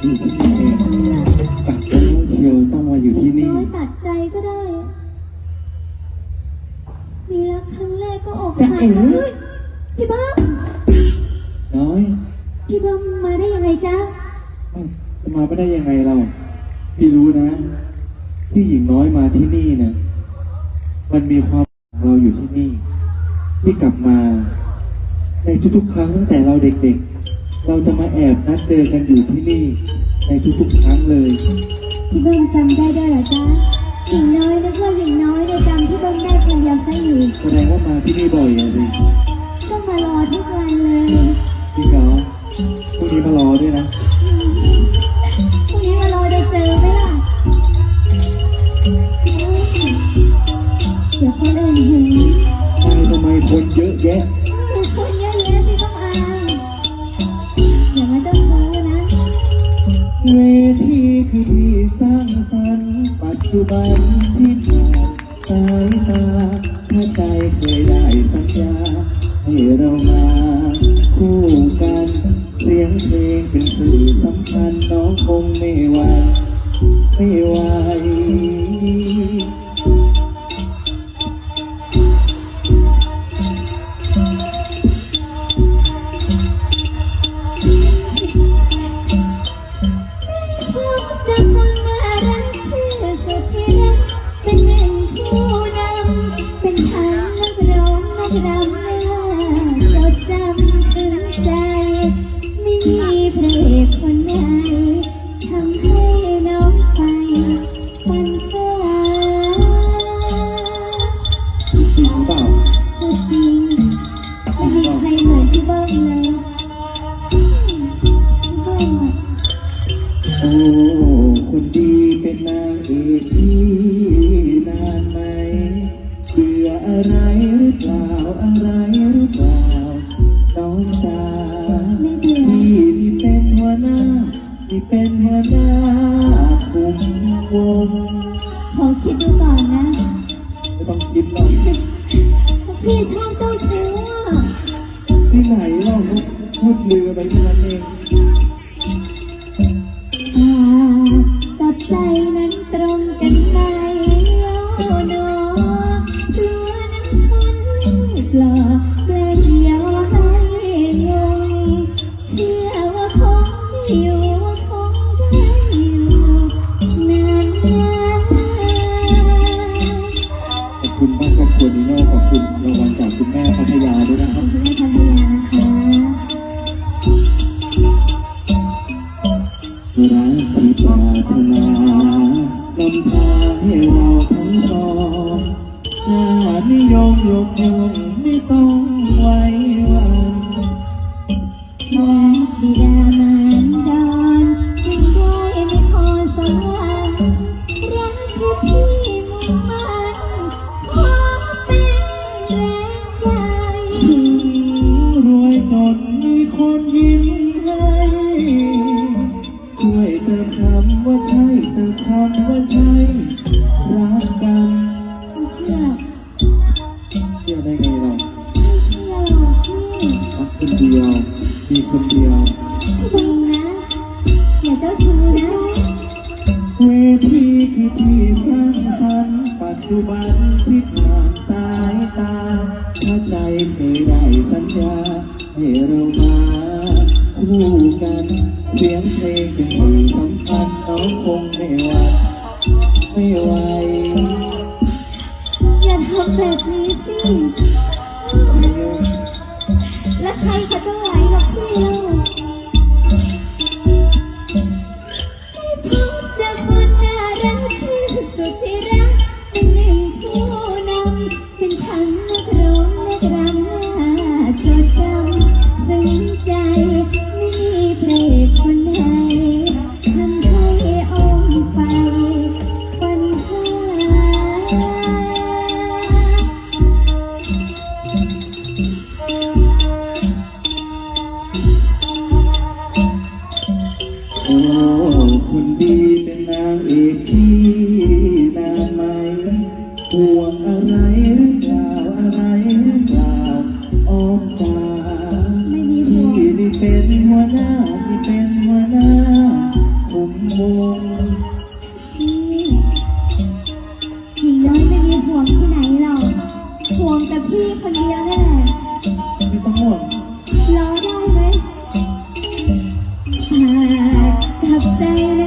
กลับแล้วเชียวต้องมาอยู่ที่นี่น้อยตัดใจก็ได้ มีรักครั้งแรกก็อกหักเอ๋เฮ้ยพี่เบิ้มน้อยพี่เบิ้มมาได้ยังไงจ๊ะจะมาไม่ได้ยังไงเรา พี่รู้นะ ที่หญิงน้อยมาที่นี่นี่ยมันมีความเราอยู่ที่นี่ ที่กลับมา ในทุกๆ ครั้งตั้งแต่เราเด็กๆ เราจะมาแอบนัดเจอกันอยู่ที่นี่ในทุกๆครั้งเลย พี่เบิ้มจำได้ด้วยเหรอจ๊ะหญิงน้อยนึกว่าหญิงน้อยเนี่ยจำพี่เบิ้มได้คนเดียวซะอีกแสดงว่ามาที่นี่บ่อยอะสิต้องมารอทุกวันเลยพี่เหรอพรุ่งนี้มารอด้วยนะ เวทีคือที่สร้างสรรค์ปัจจุบันที่ผ่านสายตาถ้าใจเคยได้สัญญาให้เรามาคู่กันเสียงเพลงเป็นสื่อสำคัญน้องคงไม่หวั่นไม่ไหว รักรำหน้าจดจำซึ้งใจ ไม่มีพระเอกคนไหนทำให้น้องไปปันฟ้าจริงหรือเปล่าก็จริงไม่มีใครเหมือนที่เบิ้มเลยเบิ้มอะโอ้ คนดีเป็นนางเอกที่นานไหมเบื่ออะไร เป็นหัวหน้าคุมวงขอคิดดูก่อนนะ ไม่ต้องคิดหรอกพี่ชอบเจ้าชู้อะที่ไหนเราพูดลือไปแค่นั้น ให้เราทั้งสองชานิยมยกย่องไม่ต้องไว้วันแม่บิดามารดอนถึงได้ไม่พอสวรรค์รักที่พี่มุ่งมั่นขอเป็นแรงใจถึงรวยจนมีคนยิ้มให้ช่วยเติมคำว่าใช่เติมคำว่าใช่ รักกันไม่เชื่อเชื่อได้ไงเราไม่เชื่อหรอกนี่รักคนเดียวมีคนเดียวพี่บังนะอย่าเจ้าชู้นะเวทีคือที่สร้างสรรค์ปัจจุบันที่ผ่านสายตาถ้าใจเคยได้สัญญาให้เรามาคู่กันเสียงเพลงเป็นสื่อสำคัญน้องคงไม่หวั่นไม่ไหวอย่า ทำแบบนี้สิ และใครเขาจะไหวหรอกพี่ โอ้คุณดีเป็นนางเอกที่นาไหมห่วงอะไรหรือเปล่าอะไรหรือเปล่าอ้อมตาพี่นี่เป็นหัวหน้านี่เป็นหัวหน้าคุมวงหญิงน้ไม่มีห่วงที่ไหนหรอกห่วงแต่พี่คนเดียวน่ไม่ต้องห่วงรอ down.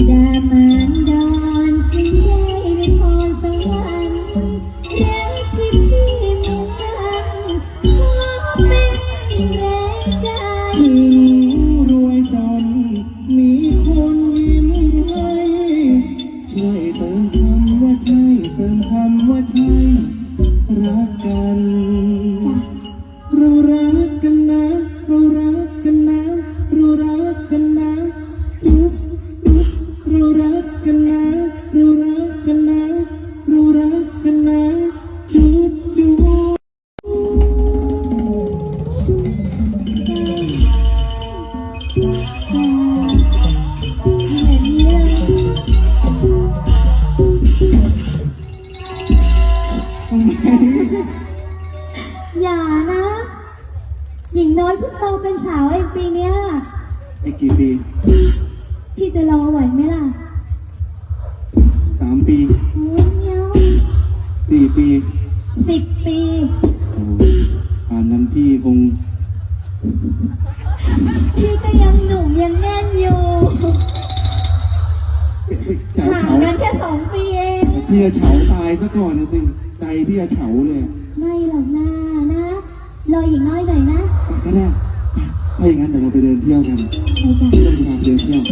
ก อย่านะ หญิงน้อยเพิ่งโตเป็นสาวเองปีเนี้ยอีกกี่ปีพี่จะรอไหวไหมล่ะสามปีโอ้ยเมียวสี่ปีสิบปี โอ้ป่านนั้นพี่คง พี่ก็ยังหนุ่มยังแน่นอยู่เฉาห่างเฉากันแค่สองปีเอง พี่จะเฉาตายซะก่อนนะสิใจพี่จะเฉาเลย ไม่หรอกนะนะรอหญิงน้อยหน่อยนะก็ได้ถ้าอย่างนั้นเดี๋ยวเราไปเดินเที่ยวกันไปจ้ะเรื่องทางเดินเที่ยว